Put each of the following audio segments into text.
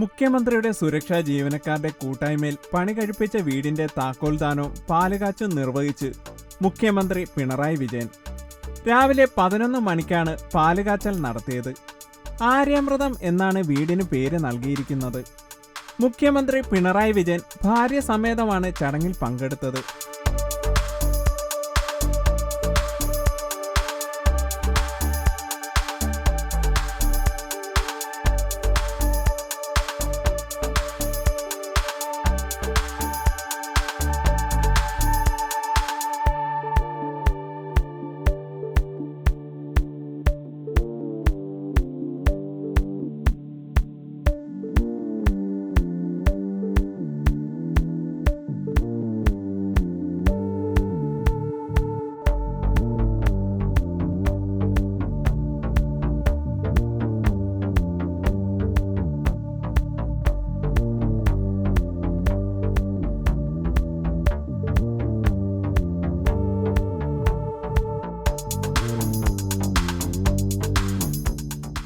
മുഖ്യമന്ത്രിയുടെ സുരക്ഷാ ജീവനക്കാരുടെ കൂട്ടായ്മയിൽ പണി കഴിപ്പിച്ച വീടിന്റെ താക്കോൽദാനവും പാലുകാച്ചും നിർവഹിച്ച് മുഖ്യമന്ത്രി പിണറായി വിജയൻ. രാവിലെ പതിനൊന്ന് മണിക്കാണ് പാലുകാച്ചൽ നടത്തിയത്. ആര്യാമൃതം എന്നാണ് വീടിന് പേര് നൽകിയിരിക്കുന്നത്. മുഖ്യമന്ത്രി പിണറായി വിജയൻ ഭാര്യ സമേതമാണ് ചടങ്ങിൽ പങ്കെടുത്തത്.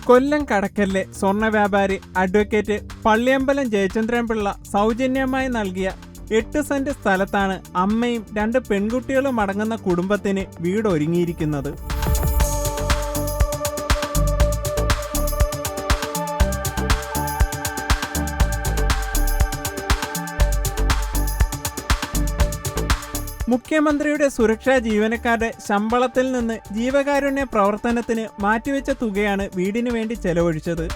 കൊല്ലം കടക്കലിലെ സ്വർണ വ്യാപാരി അഡ്വക്കേറ്റ് പള്ളിയമ്പലം ജയചന്ദ്രൻ പിള്ള സൗജന്യമായി നൽകിയ എട്ട് സെന്റ് സ്ഥലത്താണ് അമ്മയും രണ്ട് പെൺകുട്ടികളും അടങ്ങുന്ന കുടുംബത്തിന് വീട് മുഖ്യമന്ത്രിയുടെ സുരക്ഷാ ജീവനക്കാരുടെ ശമ്പളത്തിൽ നിന്ന് ജീവകാരുണ്യ പ്രവർത്തനത്തിന് മാറ്റിവെച്ച തുകയാണ് വീടിനു വേണ്ടി ചെലവഴിച്ചത്.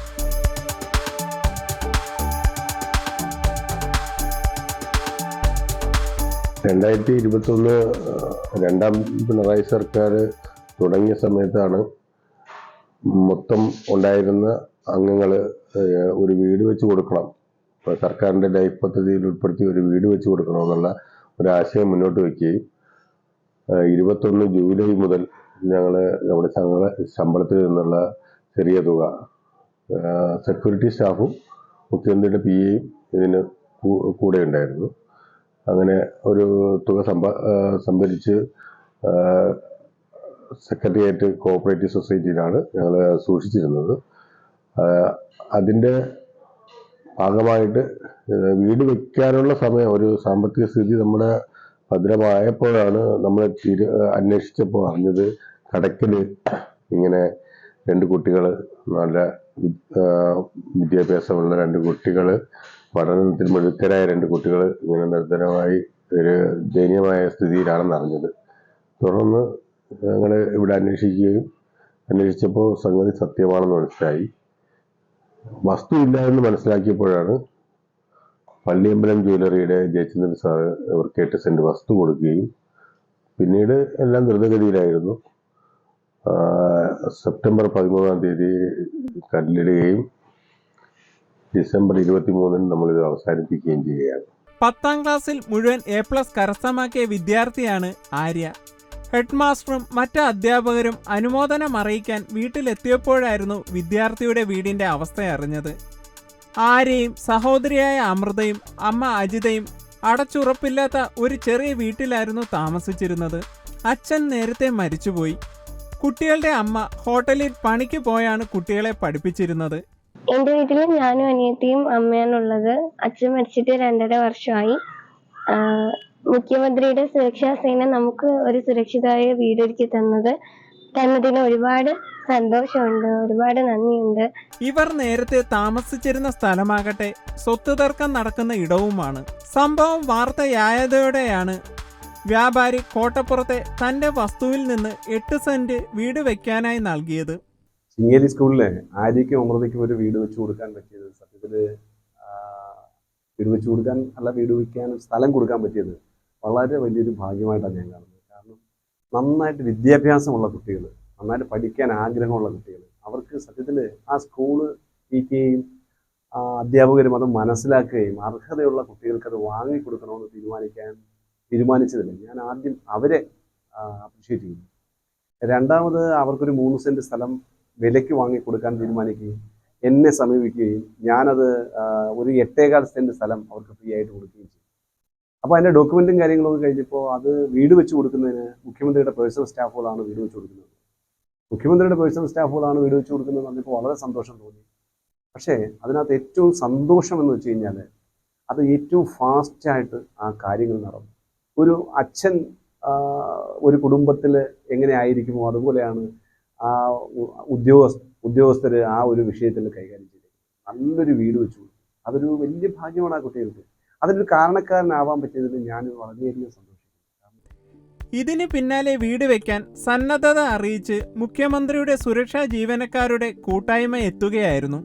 രണ്ടായിരത്തി ഇരുപത്തൊന്ന് രണ്ടാം പിണറായി സർക്കാർ തുടങ്ങിയ സമയത്താണ് മൊത്തം ഉണ്ടായിരുന്ന അംഗങ്ങൾ ഒരു വീട് വെച്ച് കൊടുക്കണം. സർക്കാരിന്റെ ലൈഫ് പദ്ധതിയിൽ ഉൾപ്പെടുത്തി ഒരു വീട് വെച്ച് കൊടുക്കണം എന്നുള്ള ഒരു ആശയം മുന്നോട്ട് വയ്ക്കുകയും ഇരുപത്തൊന്ന് ജൂലൈ മുതൽ ഞങ്ങൾ നമ്മുടെ ഞങ്ങളെ ശമ്പളത്തിൽ നിന്നുള്ള ചെറിയ തുക സെക്യൂരിറ്റി സ്റ്റാഫും മുഖ്യമന്ത്രിയുടെ പി എയും ഇതിന് കൂടെ ഉണ്ടായിരുന്നു. അങ്ങനെ ഒരു തുക സമ്പ സംഭരിച്ച് സെക്രട്ടേറിയറ്റ് കോഓപ്പറേറ്റീവ് സൊസൈറ്റിയിലാണ് ഞങ്ങൾ സൂക്ഷിച്ചിരുന്നത്. അതിന്റെ ഭാഗമായിട്ട് വീട് വെക്കാനുള്ള സമയം ഒരു സാമ്പത്തിക സ്ഥിതി നമ്മുടെ ഭദ്രമായപ്പോഴാണ് നമ്മൾ തിരു അന്വേഷിച്ചപ്പോൾ അറിഞ്ഞത് കടക്കൽ ഇങ്ങനെ രണ്ട് കുട്ടികൾ നല്ല വിദ്യാഭ്യാസമുള്ള രണ്ട് കുട്ടികൾ പഠനത്തിൽ മിടുക്കരായ രണ്ട് കുട്ടികൾ ഇങ്ങനെ നിർദ്ധനമായി ഒരു ദയനീയമായ സ്ഥിതിയിലാണെന്ന് അറിഞ്ഞത്. തുടർന്ന് ഞങ്ങൾ ഇവിടെ അന്വേഷിക്കുകയും അന്വേഷിച്ചപ്പോൾ സംഗതി സത്യമാണെന്ന് മനസ്സിലായി. വസ്തു ഇല്ല എന്ന് മനസ്സിലാക്കിയപ്പോഴാണ് പള്ളിയമ്പലം ജ്വല്ലറിയുടെ ജയചന്ദ്രൻ സാർ ഇവർക്ക് എട്ട് സെന്റ് വസ്തു കൊടുക്കുകയും പിന്നീട് എല്ലാം ദ്രുതഗതിയിലായിരുന്നു. സെപ്റ്റംബർ പതിമൂന്നാം തീയതി കല്ലിടുകയും ഡിസംബർ ഇരുപത്തി മൂന്നിന് നമ്മളിത് അവസാനിപ്പിക്കുകയും ചെയ്യുകയാണ്. പത്താം ക്ലാസ്സിൽ മുഴുവൻ എ പ്ലസ് കരസ്ഥമാക്കിയ വിദ്യാർത്ഥിയാണ് ആര്യ. ഹെഡ്മാസ്റ്ററും മറ്റ് അധ്യാപകരും അനുമോദനം അറിയിക്കാൻ വീട്ടിലെത്തിയപ്പോഴായിരുന്നു വിദ്യാർത്ഥിയുടെ വീടിന്റെ അവസ്ഥ അറിഞ്ഞത്. ആര്യയും സഹോദരിയായ അമൃതയും അമ്മ അജിതയും അടച്ചുറപ്പില്ലാത്ത ഒരു ചെറിയ വീട്ടിലായിരുന്നു താമസിച്ചിരുന്നത്. അച്ഛൻ നേരത്തെ മരിച്ചുപോയി. കുട്ടികളുടെ അമ്മ ഹോട്ടലിൽ പണിക്ക് പോയാണ് കുട്ടികളെ പഠിപ്പിച്ചിരുന്നത്. എന്റെ വീട്ടിൽ ഞാനും അനിയത്തിയും അമ്മയാണുള്ളത് അച്ഛൻ മരിച്ചിട്ട് രണ്ടര വർഷമായി. മുഖ്യമന്ത്രിയുടെ സുരക്ഷാ സേന നമുക്ക് ഒരു സുരക്ഷിതമായ വീടൊരുക്കി തന്നത്. തന്നതിന് ഒരുപാട് സന്തോഷമുണ്ട് ഒരുപാട് നന്ദിയുണ്ട്. ഇവർ നേരത്തെ താമസിച്ചിരുന്ന സ്ഥലമാകട്ടെ സ്വത്ത് തർക്കം നടക്കുന്ന ഇടവുമാണ്. സംഭവം വാർത്തയായതോടെയാണ് വ്യാപാരി കോട്ടപ്പുറത്തെ തന്റെ വസ്തുവിൽ നിന്ന് എട്ട് സെന്റ് വീട് വെക്കാനായി നൽകിയത്. ചിങ്ങേരി സ്കൂളിലെ ആര്യയ്ക്കും അമൃതയ്ക്കും ഒരു വീട് വെച്ചു കൊടുക്കാൻ പറ്റിയത് സത്യത്തിൽ വീട് വെച്ചു കൊടുക്കാൻ അല്ല വീട് വയ്ക്കാൻ സ്ഥലം കൊടുക്കാൻ പറ്റിയത് വളരെ വലിയൊരു ഭാഗ്യമായിട്ടാണ് ഞാൻ കാണുന്നത്. കാരണം നന്നായിട്ട് വിദ്യാഭ്യാസമുള്ള കുട്ടികൾ നന്നായിട്ട് പഠിക്കാൻ ആഗ്രഹമുള്ള കുട്ടികൾ. അവർക്ക് സത്യത്തിൽ ആ സ്കൂൾ ടീച്ചയും അധ്യാപകരും അത് മനസ്സിലാക്കുകയും അർഹതയുള്ള കുട്ടികൾക്ക് അത് വാങ്ങിക്കൊടുക്കണമെന്ന് തീരുമാനിക്കാൻ തീരുമാനിച്ചതല്ല ഞാൻ ആദ്യം അവരെ അപ്രിഷ്യേറ്റ് ചെയ്യുന്നു. രണ്ടാമത് അവർക്കൊരു മൂന്ന് സെന്റ് സ്ഥലം വിലയ്ക്ക് വാങ്ങിക്കൊടുക്കാൻ തീരുമാനിക്കുകയും എന്നെ സമീപിക്കുകയും ഞാനത് ഒരു എട്ടേകാൽ സെന്റ് സ്ഥലം അവർക്ക് ഫ്രീ ആയിട്ട് കൊടുക്കുകയും ചെയ്തു. അപ്പോൾ അതിന്റെ ഡോക്യുമെന്റും കാര്യങ്ങളൊക്കെ കഴിഞ്ഞപ്പോൾ അത് വീട് വെച്ച് കൊടുക്കുന്നതിന് മുഖ്യമന്ത്രിയുടെ പേഴ്സണൽ സ്റ്റാഫുകളാണ് വീട് വെച്ച് കൊടുക്കുന്നത്. മുഖ്യമന്ത്രിയുടെ പേഴ്സണൽ സ്റ്റാഫുകളാണ് വീട് വെച്ച് കൊടുക്കുന്നത് പറഞ്ഞപ്പോൾ വളരെ സന്തോഷം തോന്നി. പക്ഷേ അതിനകത്ത് ഏറ്റവും സന്തോഷം എന്ന് വെച്ച് കഴിഞ്ഞാൽ അത് ഏറ്റവും ഫാസ്റ്റായിട്ട് ആ കാര്യങ്ങൾ നടന്നു. ഒരു അച്ഛൻ ഒരു കുടുംബത്തിൽ എങ്ങനെ ആയിരിക്കുമോ അതുപോലെയാണ് ആ ഉദ്യോഗ ഉദ്യോഗസ്ഥ ഉദ്യോഗസ്ഥർ ആ ഒരു വിഷയത്തിൽ കൈകാര്യം ചെയ്തത്. നല്ലൊരു വീട് വെച്ചു അതൊരു വലിയ ഭാഗ്യമാണ് ആ കുട്ടികൾക്ക്. അതിനൊരു കാരണക്കാരനാവാൻ പറ്റിയതിൽ ഞാൻ വളരെയധികം സന്തോഷിക്കുന്നു. ഇതിന് പിന്നാലെ വീട് വെക്കാൻ സന്നദ്ധത അറിയിച്ച് മുഖ്യമന്ത്രിയുടെ സുരക്ഷാ ജീവനക്കാരുടെ കൂട്ടായ്മ എത്തുകയായിരുന്നു